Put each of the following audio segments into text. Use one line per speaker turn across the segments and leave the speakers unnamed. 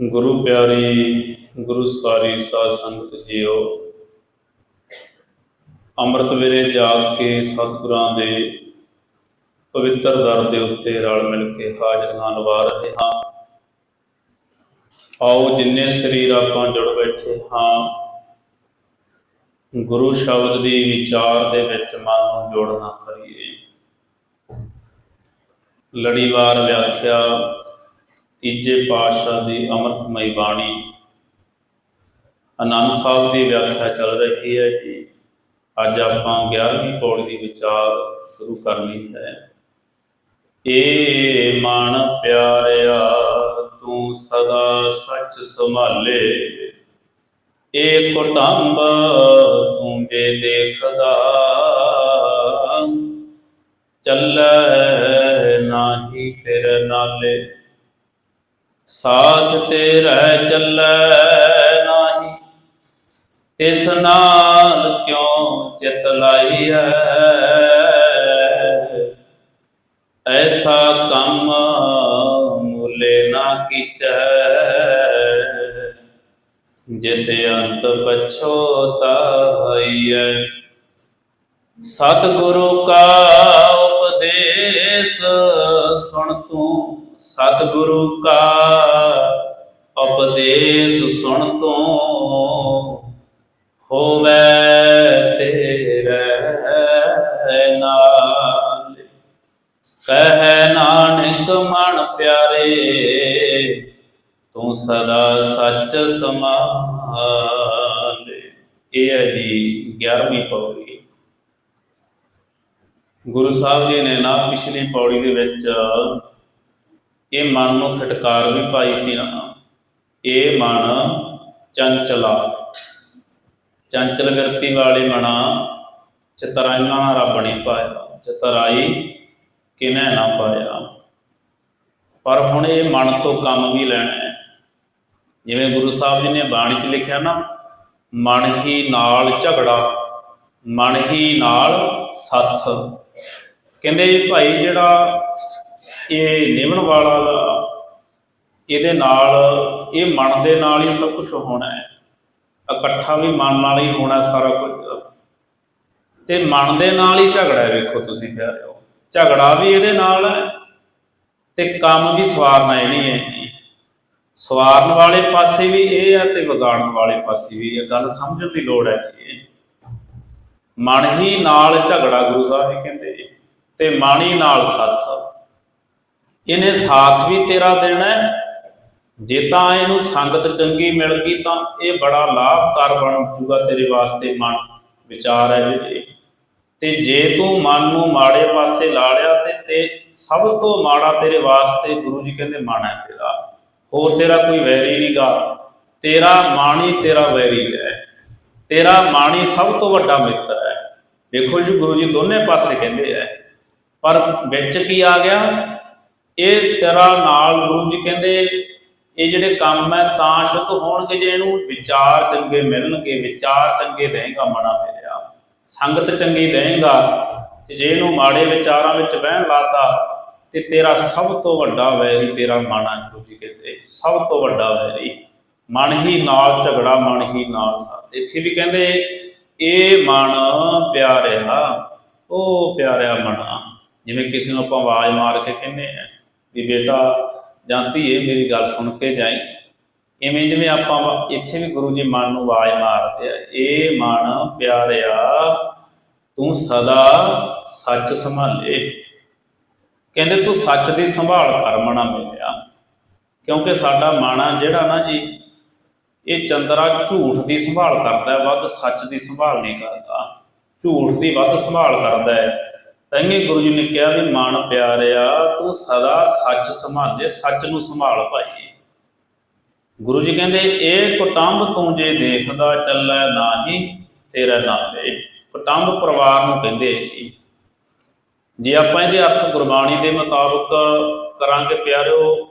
ਗੁਰੂ ਪਿਆਰੀ, ਗੁਰੂ ਸਾਰੀ ਸਾਧ ਸੰਗਤ ਜੀਓ, ਅੰਮ੍ਰਿਤ ਵੇਲੇ ਜਾਗ ਕੇ ਸਤਿਗੁਰਾਂ ਦੇ ਪਵਿੱਤਰ ਦਰ ਦੇ ਉੱਤੇ ਰਲ ਮਿਲ ਕੇ ਹਾਜ਼ਰੀਆਂ ਨਿਭਾ ਰਹੇ ਹਾਂ। ਆਓ ਜਿੰਨੇ ਸਰੀਰ ਆਪਾਂ ਜੁੜ ਬੈਠੇ ਹਾਂ, ਗੁਰੂ ਸ਼ਬਦ ਦੀ ਵਿਚਾਰ ਦੇ ਵਿੱਚ ਮਨ ਨੂੰ ਜੋੜਨਾ ਕਰੀਏ। ਲੜੀਵਾਰ ਵਿਆਖਿਆ, ਤੀਜੇ ਪਾਤਸ਼ਾਹ ਦੀ ਅੰਮ੍ਰਿਤਮਈ ਬਾਣੀ। ਆਨੰਦ ਸਾਹਿਬ ਦੀ ਵਿਆਖਿਆ ਚੱਲ ਰਹੀ ਹੈ ਜੀ ਅੱਜ ਆਪਾਂ 11ਵੀਂ ਪੌੜੀ ਦੀ ਵਿਚਾਰ ਸ਼ੁਰੂ ਕਰਨੀ ਹੈ। ਏ ਮਨ ਪਿਆਰਿਆ, ਤੂੰ ਸਦਾ ਸੱਚ ਸੰਭਾਲੇ। ਏ ਕੁਟੰਬ, ਤੂੰ ਜੇ ਦੇਖਦਾ। ਚੱਲੈ ਨਾਹੀ ਤੇਰੇ ਨਾਲੇ। ਸਾਥ ਤੇਰਾ ਚੱਲੈ ਨਾਹੀ। ਤਿਸ ਨਾਲ ਕਿਉ ਚਿਤ ਲਾਈਐ? ਐਸਾ ਕੰਮ ਮੁਲੇ ਨਾ ਕੀਚੈ। ਜਿਤ ਅੰਤ ਪਛੋਤਾਈਐ ਸਤਿਗੁਰੂ ਕਾ ਉਪਦੇਸ਼ ਸਤਿਗੁਰੂ ਕਾ ਉਪਦੇਸ਼ ਸੁਣ ਤੂੰ, ਹੋਵੇ ਤੇਰੇ ਨਾਲ। ਕਹਿ ਨਾਨਕ, ਮਨ ਪਿਆਰੇ, ਤੂੰ ਸਦਾ ਸੱਚ ਸਮਾਲੇ ਇਹ ਹੈ ਜੀ 11ਵੀਂ ਪੌੜੀ। ਗੁਰੂ ਸਾਹਿਬ ਜੀ ਨੇ ਨਾ ਪਿਛਲੀ ਪੌੜੀ ਦੇ ਵਿੱਚ ਇਹ ਮਨ ਨੂੰ ਫਟਕਾਰ ਵੀ ਪਾਈ ਸੀ ਨਾ। ਇਹ ਮਨ ਚੰਚਲਾ। ਚੰਚਲ ਵਿਰਤੀ ਵਾਲੇ ਮਨਾ ਚਤਰਾਈਆਂ ਰੱਬ ਨਹੀਂ ਪਾਇਆ। ਚਤਰਾਈ ਕਿਨੇ ਨਾ ਪਾਇਆ। ਪਰ ਹੁਣ ਇਹ ਮਨ ਤੋਂ ਕੰਮ ਵੀ ਲੈਣਾ ਹੈ। ਜਿਵੇਂ ਗੁਰੂ ਸਾਹਿਬ ਜੀ ਨੇ ਬਾਣੀ 'ਚ ਲਿਖਿਆ ਨਾ, ਮਨ ਹੀ ਨਾਲ ਝਗੜਾ, ਮਨ ਹੀ ਨਾਲ ਸੱਥ। ਕਹਿੰਦੇ ਭਾਈ ਜਿਹੜਾ ਇਹ ਨਿਭਣ ਵਾਲਾ ਦਾ, ਇਹਦੇ ਨਾਲ, ਇਹ ਮਨ ਦੇ ਨਾਲ ਹੀ ਸਭ ਕੁਝ ਹੋਣਾ ਹੈ। ਇਕੱਠਾ ਵੀ ਮਨ ਨਾਲ ਹੀ ਹੋਣਾ ਸਾਰਾ ਕੁਝ। ਤੇ ਮਨ ਦੇ ਨਾਲ ਹੀ ਝਗੜਾ ਵੇਖੋ ਤੁਸੀਂ ਪਿਆਰਿਓ ਝਗੜਾ ਵੀ ਇਹਦੇ ਨਾਲ ਹੈ ਤੇ ਕੰਮ ਵੀ ਸਵਾਰਨਾ ਇਹ ਨਹੀਂ ਹੈ ਸਵਾਰਨ ਵਾਲੇ ਪਾਸੇ ਵੀ ਇਹ ਆ ਤੇ ਵਿਗਾੜਨ ਵਾਲੇ ਪਾਸੇ ਵੀ ਇਹ ਗੱਲ ਸਮਝਣ ਦੀ ਲੋੜ ਹੈ ਮਨ ਹੀ ਨਾਲ ਝਗੜਾ ਗੁਰੂ ਸਾਹਿਬ ਜੀ ਕਹਿੰਦੇ, ਤੇ ਮਨ ਹੀ ਨਾਲ ਸਾਥ ਇਹਨੇ ਸਾਥ ਵੀ ਤੇਰਾ ਦੇਣਾ ਜੇ ਤਾਂ ਇਹਨੂੰ ਸੰਗਤ ਚੰਗੀ ਮਿਲ ਗਈ ਤਾਂ ਇਹ ਬੜਾ ਲਾਭਕਾਰ ਬਣ ਜੂਗਾ ਤੇਰੇ ਵਾਸਤੇ ਮਨ, ਵਿਚਾਰ ਹੈ ਜਿਹੜੇ। ਤੇ ਜੇ ਤੂੰ ਮਨ ਨੂੰ ਮਾੜੇ ਪਾਸੇ ਲਾ ਲਿਆ ਤੇ ਤੇ ਸਭ ਤੋਂ ਮਾੜਾ ਤੇਰੇ ਵਾਸਤੇ ਗੁਰੂ ਜੀ ਕਹਿੰਦੇ ਮਨ ਹੈ ਤੇਰਾ। ਹੋਰ ਤੇਰਾ ਕੋਈ ਵੈਰੀ ਨਹੀਂਗਾ। ਤੇਰਾ ਮਾਣੀ ਤੇਰਾ ਵੈਰੀ ਹੈ। ਤੇਰਾ ਮਾਣੀ ਸਭ ਤੋਂ ਵੱਡਾ ਮਿੱਤਰ ਹੈ। ਦੇਖੋ ਜੀ, ਗੁਰੂ ਜੀ ਦੋਨੇ ਪਾਸੇ ਕਹਿੰਦੇ ਐ ਪਰ ਵਿੱਚ ਕੀ ਆ ਗਿਆ? ਇਹ ਤੇਰਾ ਨਾਲ ਗੁਰੂ ਜੀ ਕਹਿੰਦੇ, ਇਹ ਜਿਹੜੇ ਕੰਮ ਹੈ ਤਾਂ ਸ਼ੁੱਧ ਹੋਣਗੇ ਜੇ ਇਹਨੂੰ ਵਿਚਾਰ ਚੰਗੇ ਮਿਲਣਗੇ, ਵਿਚਾਰ ਚੰਗੇ ਰਹੇਗਾ ਮਨਾ ਮੇਰਿਆ ਸੰਗਤ ਚੰਗੀ ਰਹੇਗਾ ਤੇ ਜੇ ਇਹਨੂੰ ਮਾੜੇ ਵਿਚਾਰਾਂ ਵਿੱਚ ਬਹਿਣ ਲਾਤਾ, ਤੇ ਤੇਰਾ ਸਭ ਤੋਂ ਵੱਡਾ ਵੈਰੀ ਤੇਰਾ ਮਨ ਹੈ ਗੁਰੂ ਜੀ ਕਹਿੰਦੇ। ਸਭ ਤੋਂ ਵੱਡਾ ਵੈਰੀ। ਮਨ ਹੀ ਨਾਲ ਝਗੜਾ, ਮਨ ਹੀ ਨਾਲ ਸਾਥ। ਇੱਥੇ ਵੀ ਕਹਿੰਦੇ, ਇਹ ਮਨ ਪਿਆਰਿਆ, ਉਹ ਪਿਆਰਿਆ ਮਨ। ਜਿਵੇਂ ਕਿਸੇ ਨੂੰ ਆਪਾਂ ਆਵਾਜ਼ ਮਾਰ ਕੇ ਕਹਿੰਦੇ ਆ ਵੀ ਬੇਟਾ ਜਾਂਤੀ ਇਹ ਮੇਰੀ ਗੱਲ ਸੁਣ ਕੇ ਜਾਈ। ਇਵੇਂ ਜਿਵੇਂ ਆਪਾਂ ਇੱਥੇ ਵੀ ਗੁਰੂ ਜੀ ਮਨ ਨੂੰ ਆਵਾਜ਼ ਮਾਰਦੇ ਆ, ਇਹ ਮਨ ਪਿਆਰਿਆ, ਤੂੰ ਸਦਾ ਸੱਚ ਸੰਭਾਲੇ। ਕਹਿੰਦੇ, ਤੂੰ ਸੱਚ ਦੀ ਸੰਭਾਲ ਕਰ ਮਨਾ ਮਿਲਿਆ। ਕਿਉਂਕਿ ਸਾਡਾ ਮਾਣਾ ਜਿਹੜਾ ਨਾ ਜੀ, ਇਹ ਚੰਦਰਾ ਝੂਠ ਦੀ ਸੰਭਾਲ ਕਰਦਾ, ਵੱਧ ਸੱਚ ਦੀ ਸੰਭਾਲ ਨਹੀਂ ਕਰਦਾ। ਝੂਠ ਦੀ ਵੱਧ ਸੰਭਾਲ ਕਰਦਾ ਹੈ। ਤੈਂਗੇ ਗੁਰੂ ਜੀ ਨੇ ਕਿਹਾ ਵੀ, ਮਨ ਪਿਆਰਿਆ, ਤੂੰ ਸਦਾ ਸੱਚ ਸੰਭਾਲੇ, ਸੱਚ ਨੂੰ ਸੰਭਾਲ ਭਾਈ। ਗੁਰੂ ਜੀ ਕਹਿੰਦੇ, ਇਹ ਕੁਟੰਬ ਤੂੰ ਜੇ ਦੇਖਦਾ, ਚੱਲੈ ਨਾਹੀ ਤੇਰਾ ਨਾਲੇ ਕੁਟੰਬ ਪਰਿਵਾਰ ਨੂੰ ਕਹਿੰਦੇ ਜੇ। ਆਪਾਂ ਇਹਦੇ ਅਰਥ ਗੁਰਬਾਣੀ ਦੇ ਮੁਤਾਬਕ ਕਰਾਂਗੇ ਪਿਆਰਿਓ,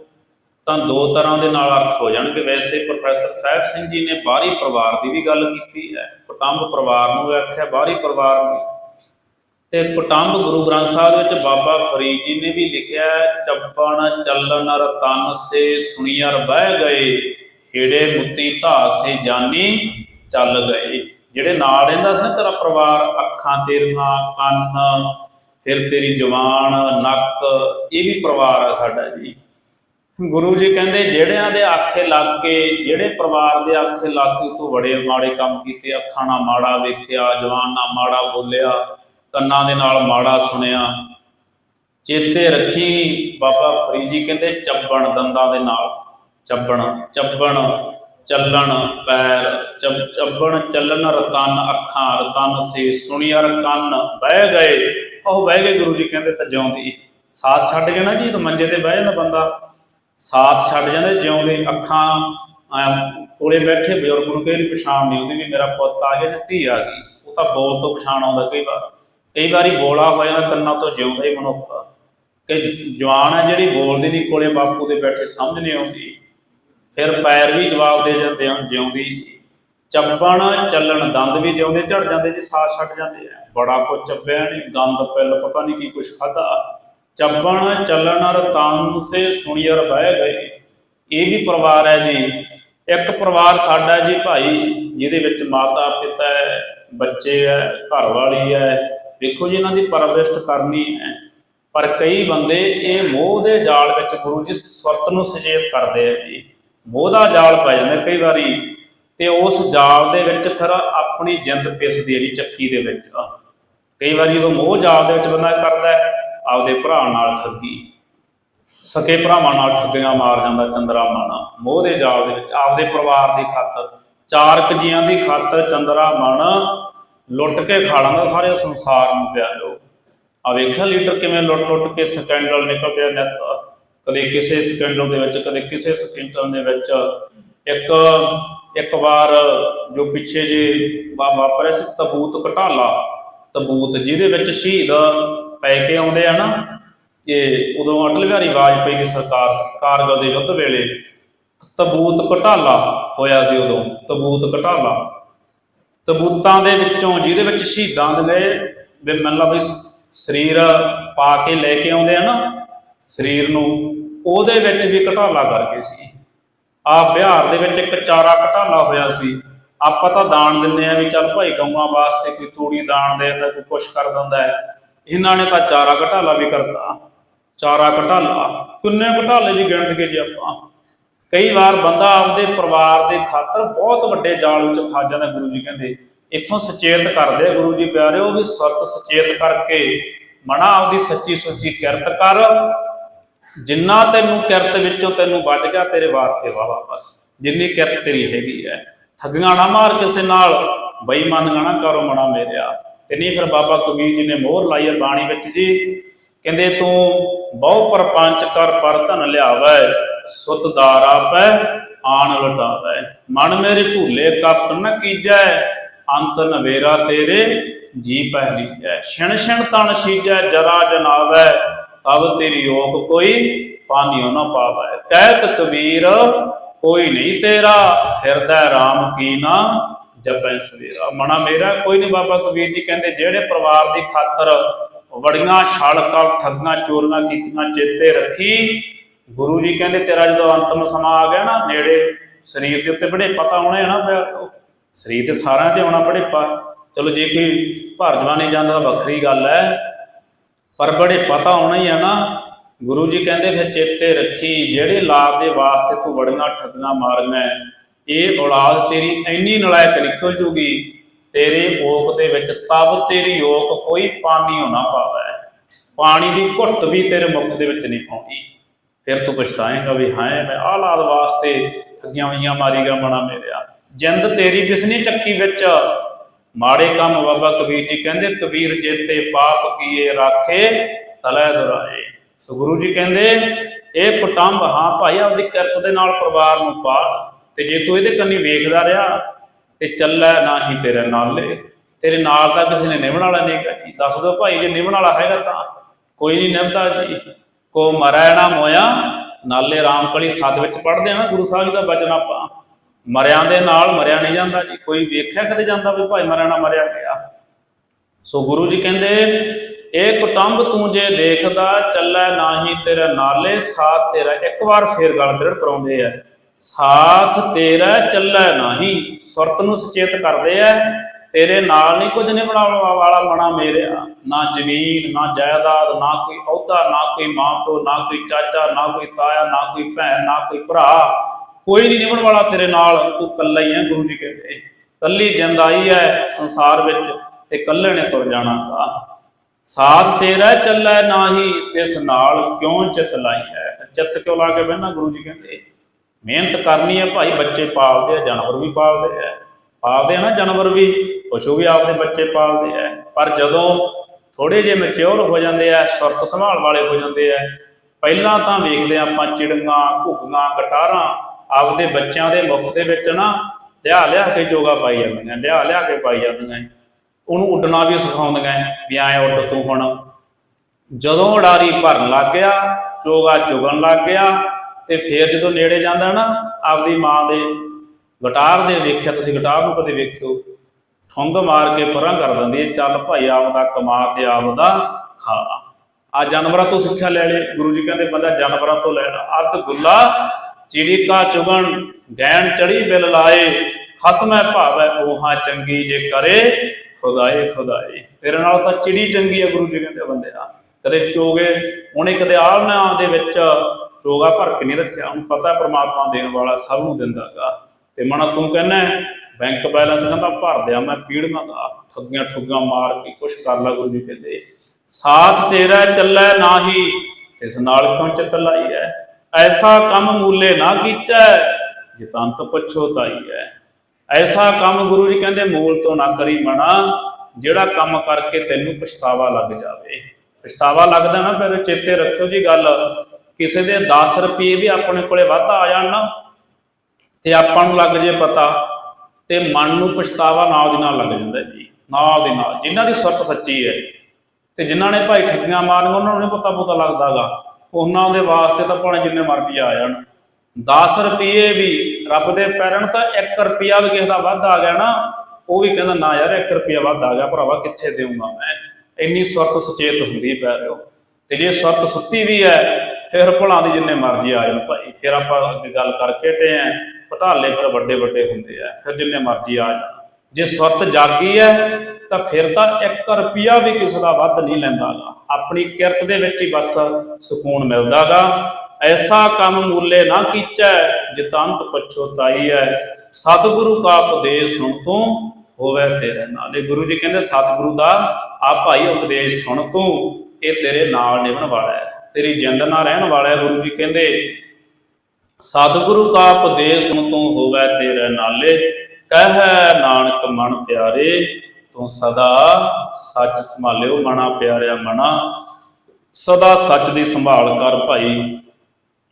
ਤਾਂ ਦੋ ਤਰ੍ਹਾਂ ਦੇ ਨਾਲ ਅਰਥ ਹੋ ਜਾਣਗੇ। ਵੈਸੇ ਪ੍ਰੋਫੈਸਰ ਸਾਹਿਬ ਸਿੰਘ ਜੀ ਨੇ ਬਾਹਰੀ ਪਰਿਵਾਰ ਦੀ ਵੀ ਗੱਲ ਕੀਤੀ ਹੈ। ਕੁਟੰਬ ਪਰਿਵਾਰ ਨੂੰ ਆਖਿਆ, ਬਾਹਰੀ ਪਰਿਵਾਰ ਨੂੰ। ਤੇ ਕੁਟੰਬ ਗੁਰੂ ਗ੍ਰੰਥ ਸਾਹਿਬ ਵਿੱਚ ਬਾਬਾ ਫਰੀਦ ਜੀ ਨੇ ਵੀ ਲਿਖਿਆ ਹੈ, ਚੱਪਣ ਚੱਲਨ ਰਤਨ ਸੇ ਸੁਣੀਅਰ ਬਹਿ ਗਏ ਹੇੜੇ ਮੁੱਤੀ ਢਾਸੇ ਜਾਨੀ ਚੱਲ ਗਏ। ਜਿਹੜੇ ਨਾਲ ਰਹਿੰਦਾ ਸੀ ਨਾ ਤੇਰਾ ਪਰਿਵਾਰ ਅੱਖਾਂ ਤੇਰੀਆਂ ਕੰਨ ਫਿਰ ਤੇਰੀ ਜਵਾਨ ਨੱਕ ਇਹ ਵੀ ਪਰਿਵਾਰ ਆ ਸਾਡਾ ਜੀ। ਗੁਰੂ ਜੀ ਕਹਿੰਦੇ ਜਿਹੜਿਆਂ ਦੇ ਆਖੇ ਲੱਗ ਕੇ ਜਿਹੜੇ ਪਰਿਵਾਰ ਦੇ ਆਖੇ ਲੱਗ ਕੇ ਤੂੰ ਬੜੇ ਮਾੜੇ ਕੰਮ ਕੀਤੇ ਅੱਖਾਂ ਨਾਲ ਮਾੜਾ ਵੇਖਿਆ ਜਵਾਨ ਨਾਲ ਮਾੜਾ ਬੋਲਿਆ ਕੰਨਾਂ ਦੇ ਨਾਲ ਮਾੜਾ ਸੁਣਿਆ। ਚੇਤੇ ਰੱਖੀ ਬਾਬਾ ਫਰੀਦ ਜੀ ਕਹਿੰਦੇ, ਚੱਬਣ ਦੰਦਾਂ ਦੇ ਨਾਲ। ਚੱਬਣ ਚੱਬਣ, ਚੱਲਣ ਪੈਰ ਚੱਬਣ ਚੱਲਣ ਰਤਨ ਅੱਖਾਂ, ਰਤਨ ਸੇ ਸੁਣੀਅਰ ਕੰਨ। ਬਹਿ ਗਏ। ਉਹ ਬਹਿ ਗਏ ਗੁਰੂ ਜੀ ਕਹਿੰਦੇ ਤਾਂ ਜਿਉਂਦੀ। ਸਾਥ ਛੱਡ ਗਿਆ ਨਾ ਜੀ, ਤਾਂ ਮੰਜੇ ਤੇ ਬਹਿ ਜਾਂਦਾ ਬੰਦਾ। ਸਾਥ ਛੱਡ ਜਾਂਦੇ, ਜਿਉਂਦੇ ਅੱਖਾਂ। ਕੋਲੇ ਬੈਠੇ ਬਜ਼ੁਰਗ ਨੂੰ ਕਈ ਵਾਰੀ ਪਛਾਣ ਨਹੀਂ ਆਉਂਦੀ ਵੀ ਮੇਰਾ ਪੁੱਤ ਆ ਗਿਆ ਜਾਂ ਧੀ ਆ ਗਈ। ਉਹ ਤਾਂ ਬੋਲ ਤੋਂ ਪਛਾਣ ਆਉਂਦਾ ਕਈ ਵਾਰ। ਕਈ ਵਾਰੀ ਬੋਲਾ ਹੋ ਜਾਂਦਾ, ਕੰਨਾਂ ਤੋਂ ਜਿਉਂਦਾ ਹੀ ਮਨੁੱਖ। ਕਿ ਜਵਾਨ ਹੈ ਜਿਹੜੀ ਬੋਲਦੀ ਨਹੀਂ ਕੋਲੇ ਬਾਪੂ ਦੇ ਬੈਠੇ ਸਮਝ ਨਹੀਂ ਆਉਂਦੀ। ਫਿਰ ਪੈਰ ਵੀ ਜਵਾਬ ਦੇ ਜਾਂਦੇ ਹਨ ਜਿਉਂਦੀ। ਚੱਬਣ ਚੱਲਣ, ਦੰਦ ਵੀ ਜਿਉਂਦੇ ਝੜ ਜਾਂਦੇ, ਜੀ ਸਾਹ ਛੱਡ ਜਾਂਦੇ ਆ। ਬੜਾ ਕੁਝ ਚੱਬਿਆ ਨਹੀਂ ਗੰਦ, ਪਿੱਲ, ਪਤਾ ਨਹੀਂ ਕੀ ਕੁਛ ਖਾਦਾ ਚੱਬਣ ਚੱਲਣ ਅਰ ਸੇ ਸੁਣੀਅਰ ਬਹਿ ਗਏ। ਇਹ ਵੀ ਪਰਿਵਾਰ ਹੈ ਜੀ। ਇੱਕ ਪਰਿਵਾਰ ਸਾਡਾ ਜੀ ਭਾਈ, ਜਿਹਦੇ ਵਿੱਚ ਮਾਤਾ ਪਿਤਾ ਹੈ, ਬੱਚੇ ਹੈ ਘਰ ਵਾਲੀ ਹੈ। ਵੇਖੋ ਜੀ ਇਹਨਾਂ ਦੀ ਪਰਵਰਿਸ਼ਟ ਕਰਨੀ ਹੈ। ਪਰ ਕਈ ਬੰਦੇ ਇਹ ਮੋਹ ਦੇ ਜਾਲ ਵਿੱਚ ਗੁਰੂ ਜੀ ਸੁਰਤ ਨੂੰ ਸੁਚੇਤ ਕਰਦੇ ਆ ਜੀ। ਮੋਹ ਦਾ ਜਾਲ ਪੈ ਜਾਂਦਾ ਕਈ ਵਾਰੀ ਤੇ ਉਸ ਜਾਲ ਦੇ ਵਿੱਚ ਫਿਰ ਆਪਣੀ ਜਿੰਦ ਪਿਸਦੀ ਹੈ ਜੀ ਚੱਕੀ ਦੇ ਵਿੱਚ। ਕਈ ਵਾਰੀ ਜਦੋਂ ਮੋਹ ਜਾਲ ਦੇ ਵਿੱਚ ਬੰਦਾ ਕਰਦਾ ਆਪਦੇ ਭਰਾ ਨਾਲ ਠੱਗੀ। ਸਕੇ ਭਰਾਵਾਂ ਨਾਲ ਠੱਗੀਆਂ ਮਾਰ ਜਾਂਦਾ, ਚੰਦਰਾ ਮਾਣਾ ਮੋਹ ਦੇ ਜਾਲ ਦੇ ਵਿੱਚ, ਆਪਦੇ ਪਰਿਵਾਰ ਦੀ ਖਾਤਰ, ਚਾਰਕ ਜੀਆਂ ਦੀ ਖਾਤਰ ਚੰਦਰਾ ਮਣ ਲੁੱਟ ਕੇ ਖਾ ਲੈਂਦਾ ਸਾਰੇ ਸੰਸਾਰ ਨੂੰ ਪਿਆਰਿਓ ਆ ਵੇਖਿਆ ਲੀਡਰ ਕਿਵੇਂ ਲੁੱਟ-ਲੁੱਟ ਕੇ ਸਕੈਂਡਲ ਨਿਕਲਦੇ ਆ ਨਿੱਤ। ਕਦੇ ਕਿਸੇ ਸਕੈਂਡਲ ਦੇ ਵਿੱਚ ਕਦੇ ਕਿਸੇ ਸਕੈਂਡਲ ਦੇ ਵਿੱਚ। ਇੱਕ ਇੱਕ ਵਾਰ ਜੋ ਪਿੱਛੇ ਜੇ ਵਾਪਰਿਆ ਸੀ ਤਬੂਤ ਘਟਾਲਾ। ਤਬੂਤ ਜਿਹਦੇ ਵਿੱਚ ਸ਼ਹੀਦ ਪੈ ਕੇ ਆਉਂਦੇ ਆ ਨਾ ਇਹ ਉਦੋਂ ਅਟਲ ਬਿਹਾਰੀ ਵਾਜਪਾਈ ਦੀ ਸਰਕਾਰ ਸੀ, ਕਾਰਗਲ ਦੇ ਯੁੱਧ ਵੇਲੇ। ਤਬੂਤ ਘਟਾਲਾ ਹੋਇਆ ਸੀ ਉਦੋਂ ਤਬੂਤ ਘਟਾਲਾ। ਤਬੂਤਾਂ ਦੇ ਵਿੱਚੋਂ ਜਿਹਦੇ ਵਿੱਚ ਸ਼ਹੀਦਾਂ ਦੇ ਗਏ ਵੀ ਮਤਲਬ ਵੀ ਸਰੀਰ ਪਾ ਕੇ ਲੈ ਕੇ ਆਉਂਦੇ ਆ ਨਾ, ਸਰੀਰ ਨੂੰ, ਉਹਦੇ ਵਿੱਚ ਵੀ ਘਟਾਲਾ ਕਰਕੇ ਸੀ। ਆ ਬਿਹਾਰ ਦੇ ਵਿੱਚ ਇੱਕ ਚਾਰਾ ਘਟਾਲਾ ਹੋਇਆ ਸੀ। ਆਪਾਂ ਤਾਂ ਦਾਨ ਦਿੰਨੇ ਆ ਵੀ ਚੱਲ ਭਾਈ ਗਊਆਂ ਵਾਸਤੇ ਕੋਈ ਤੂੜੀ ਦਾਨ ਦੇ ਦਿੰਦਾ, ਕੋਈ ਕੁਛ ਕਰ ਦਿੰਦਾ ਹੈ। ਇਹਨਾਂ ਨੇ ਤਾਂ ਚਾਰਾ ਘਟਾਲਾ ਵੀ ਕਰਤਾ। ਚਾਰਾ ਘਟਾਲਾ ਕਿੰਨੇ ਘਟਾਲੇ ਜੀ ਗਿਣਤ ਕੇ ਜੀ ਆਪਾਂ? ਕਈ ਵਾਰ ਬੰਦਾ ਆਪਦੇ ਪਰਿਵਾਰ ਦੇ ਖਾਤਰ ਬਹੁਤ ਵੱਡੇ ਜਾਲ ਵਿੱਚ ਫਸ ਜਾਂਦਾ ਗੁਰੂ ਜੀ ਕਹਿੰਦੇ, ਇੱਥੋਂ ਸੁਚੇਤ ਕਰਦੇ ਗੁਰੂ ਜੀ ਪਿਆਰਿਓ ਵੀ ਸੁਰਤ ਸੁਚੇਤ ਕਰਕੇ ਮਨਾ ਆਪਦੀ ਸੱਚੀ ਸੁੱਚੀ ਕਿਰਤ ਕਰ। ਜਿੰਨਾ ਤੈਨੂੰ ਕਿਰਤ ਵਿੱਚੋਂ ਤੈਨੂੰ ਬਚ ਗਿਆ, ਤੇਰੇ ਵਾਸਤੇ ਵਾਵਾ ਬਸ। ਜਿੰਨੀ ਕਿਰਤ ਤੇਰੀ ਹੈਗੀ ਹੈ ਠੱਗੀਆਂ ਨਾ ਮਾਰ ਕਿਸੇ ਨਾਲ। ਬੇਈਮਾਨੀਆਂ ਨਾ ਕਰੋ ਮਣਾ ਮੇਰਿਆ। ਤੇ ਨਹੀਂ ਫਿਰ ਬਾਬਾ ਕਬੀਰ ਜੀ ਨੇ ਮੋਹਰ ਲਾਈ ਹੈ ਬਾਣੀ ਵਿੱਚ ਜੀ। ਕਹਿੰਦੇ ਤੂੰ ਬਹੁ ਪਰਪੰਚ ਕਰ ਪਰ ਧਨ ਲਿਆਵੈ। ਸੁਤ ਦਾਰਾ ਪੈ ਆਣ ਲਟਾਵੈ ਮਨ ਮੇਰੇ ਭੂਲੇ ਕਪ ਨ ਕੀਜੈ, ਅੰਤ ਨਵੇਰਾ ਤੇਰੇ, ਜੀ ਪਹਿਲੀਜੈ ਛਿਣ ਛਿਣ ਤਨ ਸੀਜੈ ਜਰਾ ਜਨਾਵੈ, ਤਬ ਤੇਰੀ ਯੋਗ ਕੋਈ ਪਾਨਿਓ ਨਾ ਪਾਵੈ। ਕਹਿਤ ਕਬੀਰ, ਕੋਈ ਨਹੀਂ ਤੇਰਾ, ਹਿਰਦੈ RAM ਕੀ ਨਾ ਜਪੈ ਸਵੇਰਾ। ਮਨਾ ਮੇਰਾ ਕੋਈ ਨਹੀਂ ਬਾਬਾ ਕਬੀਰ ਜੀ ਕਹਿੰਦੇ, ਜਿਹੜੇ ਪਰਿਵਾਰ ਦੀ ਖਾਤਰ ਵੜੀਆਂ, ਛਲ ਠੱਗਾਂ ਚੋਰੀਆਂ ਕੀਤੀਆਂ, ਚੇਤੇ ਰੱਖੀ ਗੁਰੂ ਜੀ ਕਹਿੰਦੇ, ਤੇਰਾ ਜਦੋਂ ਅੰਤਮ ਸਮਾਂ ਆ ਗਿਆ ਨਾ, ਨੇੜੇ ਸਰੀਰ ਦੇ ਉੱਤੇ ਬੜੇ ਪਤਾ ਆਉਣੇ ਨਾ, ਫਿਰ ਸਰੀਰ ਤੇ ਸਾਰਿਆਂ ਤੇ ਆਉਣਾ ਬੜੇ ਪਾ ਚਲੋ ਜੇ ਕੋਈ ਭਰ ਜਵਾਨੀ ਜਾਂਦਾ ਤਾਂ ਵੱਖਰੀ ਗੱਲ ਹੈ, ਪਰ ਬੜੇ ਪਤਾ ਆਉਣਾ ਹੀ ਹੈ ਨਾ। ਗੁਰੂ ਜੀ ਕਹਿੰਦੇ, ਫਿਰ ਚੇਤੇ ਰੱਖੀ, ਜਿਹੜੇ ਲਾਭ ਦੇ ਵਾਸਤੇ ਤੂੰ ਬੜੀਆਂ ਠੱਗੀਆਂ ਮਾਰੀਆਂ ਇਹ ਔਲਾਦ ਤੇਰੀ ਇੰਨੀ ਨਲਾਇਕ ਨਿਕਲ ਜੂਗੀ। ਤੇਰੇ ਓਕ ਦੇ ਵਿੱਚ ਤਬ ਤੇਰੀ ਓਕ ਕੋਈ ਪਾਣੀ ਹੋਣਾ ਪਾਵੇ। ਪਾਣੀ ਦੀ ਘੁੱਟ ਵੀ ਤੇਰੇ ਮੁਖ ਦੇ ਵਿੱਚ ਨਹੀਂ ਪਾਉਣੀ ਫਿਰ ਤੂੰ ਪਛਤਾਏਗਾ ਵੀ ਹਾਂ ਮੈਂ ਆਹ ਲਾਦ ਵਾਸਤੇ ਠੱਗੀਆਂ ਹੋਈਆਂ, ਮਾਰੀ ਗਿਆ ਮਣਾ ਮੇਰਿਆ। ਜਿੰਦ ਤੇਰੀ ਬਿਸਨੀ ਚੱਕੀ ਵਿੱਚ? ਮਾੜੇ ਕੰਮ ਬਾਬਾ ਕਬੀਰ ਜੀ ਕਹਿੰਦੇ, ਕਬੀਰ ਜੇਤੇ ਪਾਪ ਕੀਏ ਰਾਖੇ, ਤਲੈ ਦੁਰਾਏ। ਸੋ ਗੁਰੂ ਜੀ ਕਹਿੰਦੇ, ਇਹ ਕੁਟੰਬ ਹਾਂ ਭਾਈ, ਆਪਦੀ ਕਿਰਤ ਦੇ ਨਾਲ ਪਰਿਵਾਰ ਨੂੰ ਪਾ ਤੇ ਜੇ ਤੂੰ ਇਹਦੇ ਕੰਨੀ ਵੇਖਦਾ ਰਿਹਾ, ਤੇ ਚੱਲੈ ਨਾ ਹੀ ਤੇਰੇ ਨਾਲੇ। ਤੇਰੇ ਨਾਲ ਤਾਂ ਕਿਸੇ ਨੇ ਨਿਭਣ ਵਾਲਾ ਨਹੀਂ ਹੈਗਾ ਦੱਸ ਦਿਓ ਭਾਈ, ਜੇ ਨਿਭਣ ਵਾਲਾ ਹੈਗਾ ਤਾਂ। ਕੋਈ ਨਹੀਂ ਨਿਭਦਾ ਜੀ। ਕੋ ਮਰੈ ਨਾ ਮੋਇਆ, ਨਾਲੇ ਰਾਮਕਲੀ ਸੱਦ ਵਿੱਚ ਪੜ੍ਹਦੇ ਆ ਨਾ, ਗੁਰੂ ਸਾਹਿਬ ਜੀ ਦਾ ਬਚਨ ਆਪਾਂ। ਮਰਿਆਂ ਦੇ ਨਾਲ ਮਰਿਆ ਨਹੀਂ ਜਾਂਦਾ ਜੀ, ਕੋਈ ਵੇਖਿਆ ਕਦੇ ਜਾਂਦਾ ਵੀ ਭਾਈ ਮਰਿਆ ਨਾ ਮਰਿਆ ਗਿਆ? ਸੋ ਗੁਰੂ ਜੀ ਕਹਿੰਦੇ, ਇਹ ਕੁਟੰਬ ਤੂੰ ਜੇ ਦੇਖਦਾ, ਚੱਲੈ ਨਾਹੀ ਤੇਰਾ ਨਾਲੇ, ਸਾਥ ਤੇਰਾ ਇੱਕ ਵਾਰ ਫੇਰ ਗੱਲ ਦ੍ਰਿੜ ਕਰਾਉਂਦੇ ਆ। ਸਾਥ ਤੇਰਾ ਚੱਲੈ ਨਾਹੀ, ਸੁਰਤ ਨੂੰ ਸੁਚੇਤ ਕਰਦੇ ਆ ਤੇਰੇ ਨਾਲ ਨਹੀਂ ਕੁਝ ਨਿਭਣਾ ਵਾਲਾ ਬਣਾ ਮੇਰਿਆ ਨਾ ਜ਼ਮੀਨ, ਨਾ ਜਾਇਦਾਦ, ਨਾ ਕੋਈ ਅਹੁਦਾ, ਨਾ ਕੋਈ ਮਾਂ ਪਿਓ, ਨਾ ਕੋਈ ਚਾਚਾ, ਨਾ ਕੋਈ ਤਾਇਆ, ਨਾ ਕੋਈ ਭੈਣ, ਨਾ ਕੋਈ ਭਰਾ। ਕੋਈ ਨਹੀਂ ਨਿਭਣ ਵਾਲਾ ਤੇਰੇ ਨਾਲ। ਤੂੰ ਇਕੱਲਾ ਹੀ ਹੈ ਗੁਰੂ ਜੀ ਕਹਿੰਦੇ ਕੱਲੀ ਜਿੰਦ ਆਈ ਹੈ ਸੰਸਾਰ ਵਿੱਚ ਤੇ ਇਕੱਲੇ ਨੇ ਤੁਰ ਜਾਣਾ ਗਾ ਸਾਥ ਤੇਰਾ ਚੱਲੈ ਨਾਹੀ, ਤਿਸ ਨਾਲ ਕਿਉਂ ਚਿਤ ਲਾਈ ਹੈ ਚਿੱਤ ਕਿਉਂ ਲਾ ਕੇ ਬਹਿਣਾ ਗੁਰੂ ਜੀ ਕਹਿੰਦੇ ਮਿਹਨਤ ਕਰਨੀ ਹੈ ਭਾਈ ਬੱਚੇ ਪਾਲਦੇ ਆ, ਜਾਨਵਰ ਵੀ ਪਾਲਦੇ ਆ। ਪਾਲਦੇ ਆ ਨਾ ਜਾਨਵਰ ਵੀ, ਪਸ਼ੂ ਵੀ ਆਪਦੇ ਬੱਚੇ ਪਾਲਦੇ ਆ। ਪਰ ਜਦੋਂ ਥੋੜੇ ਜਿਹੇ ਮੈਚੁਰ ਹੋ ਜਾਂਦੇ ਆ, ਸੁਰਤ ਸੰਭਾਲ ਵਾਲੇ ਹੋ ਜਾਂਦੇ ਆ, ਪਹਿਲਾਂ ਤਾਂ ਵੇਖਦੇ ਆ ਆਪਾਂ ਚਿੜੀਆਂ, ਘੁੱਗੀਆਂ ਗਟਾਰਾਂ ਆਪਦੇ ਬੱਚਿਆਂ ਦੇ ਮੁਖ ਦੇ ਵਿੱਚ ਨਾ ਲਿਆ ਲਿਆ ਕੇ ਜੋਗਾ ਪਾਈ ਜਾਂਦੀਆਂ, ਲਿਆ ਲਿਆ ਕੇ ਪਾਈ ਜਾਂਦੀਆਂ। ਉਹਨੂੰ ਉੱਡਣਾ ਵੀ ਸਿਖਾਉਂਦੀਆਂ ਵੀ ਐਂ ਉੱਡ ਤੂੰ ਹੁਣ। ਜਦੋਂ ਉਡਾਰੀ ਭਰਨ ਲੱਗ ਗਿਆ ਚੋਗਾ ਚੁਗਣ ਲੱਗ ਗਿਆ, ਤੇ ਫੇਰ ਜਦੋਂ ਨੇੜੇ ਜਾਂਦਾ ਨਾ, ਆਪਦੀ ਮਾਂ ਦੇ ਗਟਾਰ ਦੇ ਵੇਖਿਆ, ਤੁਸੀਂ ਗਟਾਰ ਨੂੰ ਕਦੇ ਵੇਖਿਓ? ਠੁੰਗ ਮਾਰ ਕੇ ਪਰਾਂ ਕਰ ਦਿੰਦੀ ਹੈ, ਚੱਲ ਭਾਈ ਆਪਦਾ ਕਮਾ ਤੇ ਆਪਦਾ ਖਾ। ਆ ਜਾਨਵਰਾਂ ਤੋਂ ਸਿੱਖਿਆ ਲੈ ਲੈ ਗੁਰੂ ਜੀ ਕਹਿੰਦੇ, ਬੰਦਾ ਜਾਨਵਰਾਂ ਤੋਂ ਲੈਣਾ। ਅੱਧ ਗੁੱਲਾ ਚਿੜੀ ਕਾ ਚੁਗਣ, ਗੈਣ ਚੜੀ ਬਿਲ ਲਾਏ। ਹਸਮੈ ਭਾਵੈ ਉਹਾ ਚੰਗੀ ਜੇ ਕਰੇ, ਖੁਦਾਏ ਖੁਦਾਏ। ਤੇਰੇ ਨਾਲ ਤਾਂ ਚਿੜੀ ਚੰਗੀ ਹੈ, ਗੁਰੂ ਜੀ ਕਹਿੰਦੇ ਬੰਦੇ ਬੰਦਿਆ। ਕਦੇ ਚੋਗੇ ਉਹਨੇ ਕਦੇ ਆਲਣਾ ਦੇ ਵਿੱਚ। ਚੋਗਾ ਭਰ ਕੇ ਨਹੀਂ ਰੱਖਿਆ। ਉਹਨੂੰ ਪਤਾ ਪਰਮਾਤਮਾ ਦੇਣ ਵਾਲਾ ਸਭ ਨੂੰ ਦਿੰਦਾਗਾ। ਤੇ ਮਣਾ ਤੂੰ ਕਹਿੰਦਾ ਬੈਂਕ ਬੈਲੈਂਸ ਕਹਿੰਦਾ ਭਰ ਦਿਆ ਮੈਂ ਪੀੜੀਆਂ ਦਾ, ਠੱਗੀਆਂ ਠੁੱਗਾਂ ਮਾਰ ਕੇ ਕੁਛ ਕਰ ਲਾ ਗੁਰੂ ਜੀ ਕਹਿੰਦੇ। ਸਾਥ ਤੇਰਾ ਚੱਲੈ ਨਾਹੀ ਤਿਸ ਨਾਲ ਕਿਉਂ ਚਿਤ ਲਾਈ ਹੈ? ਐਸਾ ਕੰਮ ਮੂਲੇ ਨਾ ਕੀਚੈ ਜਿਤੰਤ ਪਛੋਤਾਈ ਹੈ। ਐਸਾ ਕੰਮ ਗੁਰੂ ਜੀ ਕਹਿੰਦੇ ਮੂਲ ਤੋਂ ਨਾ ਕਰੀ ਮਣਾ ਜਿਹੜਾ ਕੰਮ ਕਰਕੇ ਤੈਨੂੰ ਪਛਤਾਵਾ ਲੱਗ ਜਾਵੇ। ਪਛਤਾਵਾ ਲੱਗਦਾ ਨਾ ਫਿਰ ਚੇਤੇ ਰੱਖਿਓ ਜੀ ਗੱਲ, ਕਿਸੇ ਦੇ 10 ਰੁਪਏ ਵੀ ਆਪਣੇ ਕੋਲੇ ਵੱਧ ਆ ਜਾਣ ਨਾ ਤੇ ਆਪਾਂ ਨੂੰ ਲੱਗ ਜੇ ਪਤਾ ਤੇ ਮਨ ਨੂੰ ਪਛਤਾਵਾ ਨਾਲ ਦੀ ਨਾਲ ਲੱਗ ਜਾਂਦਾ ਜੀ, ਨਾਲ ਦੀ ਨਾਲ। ਜਿਨ੍ਹਾਂ ਦੀ ਸੁਰਤ ਸੱਚੀ ਹੈ ਤੇ ਜਿਨ੍ਹਾਂ ਨੇ ਭਾਈ ਠੱਗੀਆਂ ਮਾਰੀਆਂ ਉਹਨਾਂ ਨੂੰ ਨਹੀਂ ਪਤਾ ਪਤਾ ਲੱਗਦਾਗਾ। ਉਹਨਾਂ ਦੇ ਵਾਸਤੇ ਤਾਂ ਭਾਵੇਂ ਜਿੰਨੇ ਮਰਜ਼ੀ ਆ ਜਾਣ। 10 ਰੁਪਏ ਵੀ ਰੱਬ ਦੇ ਪੈਰਾਂ ਨੂੰ ਤਾਂ 1 ਰੁਪਿਆ ਵੀ ਕਿਸੇ ਦਾ ਵੱਧ ਆ ਗਿਆ ਨਾ, ਉਹ ਵੀ ਕਹਿੰਦਾ, ਨਾ ਯਾਰ 1 ਰੁਪਿਆ ਵੱਧ ਆ ਗਿਆ, ਭਰਾਵਾ, ਕਿੱਥੇ ਦੇਊਂਗਾ ਮੈਂ? ਇੰਨੀ ਸੁਰਤ ਸੁਚੇਤ ਹੁੰਦੀ ਪੈ ਰਿਓ ਤੇ ਜੇ ਸੁਰਤ ਸੁੱਤੀ ਵੀ ਹੈ ਫਿਰ ਭੁਲਾਂ ਦੀ ਜਿੰਨੇ ਮਰਜ਼ੀ ਆ ਜਾਣ ਭਾਈ, ਫਿਰ ਆਪਾਂ ਅੱਗੇ ਗੱਲ ਕਰਕੇ ਟੇ ਆ, ਘਟਾਲੇ ਫਿਰ ਵੱਡੇ ਵੱਡੇ ਹੁੰਦੇ ਆ, ਫਿਰ ਜਿੰਨੇ ਮਰਜ਼ੀ ਆ ਜਾਣ। ਜੇ ਸੁਰਤ ਜਾਗੀ ਹੈ ਤਾਂ ਫਿਰ ਤਾਂ 1 ਰੁਪਿਆ ਵੀ ਕਿਸੇ ਦਾ ਵੱਧ ਨਹੀਂ ਲੈਂਦਾਗਾ। ਆਪਣੀ ਕਿਰਤ ਦੇ ਵਿੱਚ ਹੀ ਬਸ ਸਕੂਨ ਮਿਲਦਾਗਾ। ਐਸਾ ਕੰਮ ਮੂਲੇ ਨਾ ਕੀਚੈ ਜਿਤੰਤ ਪਛੋਤਾਈ ਹੈ ਸਤਿਗੁਰੂ ਕਾ ਉਪਦੇਸ਼ ਸੁਣ ਤੂੰ, ਹੋਵੇ ਤੇਰੇ ਨਾਲ। ਇਹ ਗੁਰੂ ਜੀ ਕਹਿੰਦੇ, ਸਤਿਗੁਰੂ ਦਾ ਆ ਭਾਈ ਉਪਦੇਸ਼ ਸੁਣ ਤੂੰ, ਇਹ ਤੇਰੇ ਨਾਲ ਨਿਭਣ ਵਾਲਾ ਹੈ ਤੇਰੀ ਜਿੰਦ ਨਾ ਰਹਿਣ ਵਾਲਾ ਗੁਰੂ ਜੀ ਕਹਿੰਦੇ, ਸਤਿਗੁਰੂ ਕਾ ਉਪਦੇਸ਼ ਸੁਣ ਤੂੰ ਹੋਵੇ ਤੇਰੇ ਨਾਲੇ, ਕਹਿ ਨਾਨਕ ਮਨ ਪਿਆਰੇ, ਤੂੰ ਸਦਾ ਸੱਚ ਸੰਭਾਲਿਓ ਮਨਾ ਪਿਆਰਿਆ ਮਨਾ, ਸਦਾ ਸੱਚ ਦੀ ਸੰਭਾਲ ਕਰ ਭਾਈ।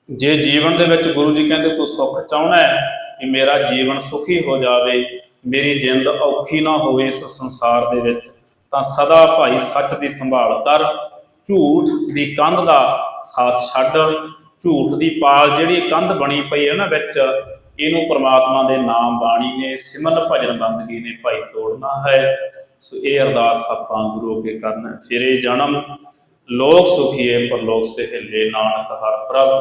ਜੇ ਜੀਵਨ ਦੇ ਵਿੱਚ ਗੁਰੂ ਜੀ ਕਹਿੰਦੇ ਤੂੰ ਸੁੱਖ ਚਾਹਣਾ ਹੈ ਕਿ ਮੇਰਾ ਜੀਵਨ ਸੁਖੀ ਹੋ ਜਾਵੇ, ਮੇਰੀ ਜਿੰਦ ਔਖੀ ਨਾ ਹੋਵੇ ਇਸ ਸੰਸਾਰ ਦੇ ਵਿੱਚ, ਤਾਂ ਸਦਾ ਭਾਈ ਸੱਚ ਦੀ ਸੰਭਾਲ ਕਰ। ਝੂਠ ਦੀ ਕੰਧ ਦਾ ਸਾਥ ਛੱਡ, ਝੂਠ ਦੀ ਪਾਲ ਜਿਹੜੀ ਕੰਧ ਬਣੀ ਪਈ ਹੈ ਨਾ ਵਿੱਚ, ਇਹਨੂੰ ਪ੍ਰਮਾਤਮਾ ਦੇ ਨਾਮ ਬਾਣੀ ਨੇ, ਸਿਮਰਨ ਭਜਨ ਬੰਦਗੀ ਨੇ ਭਾਈ ਤੋੜਨਾ ਹੈ ਸੋ ਇਹ ਅਰਦਾਸ ਆਪਾਂ ਗੁਰੂ ਅੱਗੇ ਕਰਨਾ ਹੈ। ਫਿਰ ਇਹ ਜਨਮ, ਲੋਕ ਸੁਖੀਏ, ਪਰਲੋਕ ਸਹਿਲੇ ਨਾਨਕ ਹਰ ਪ੍ਰਭ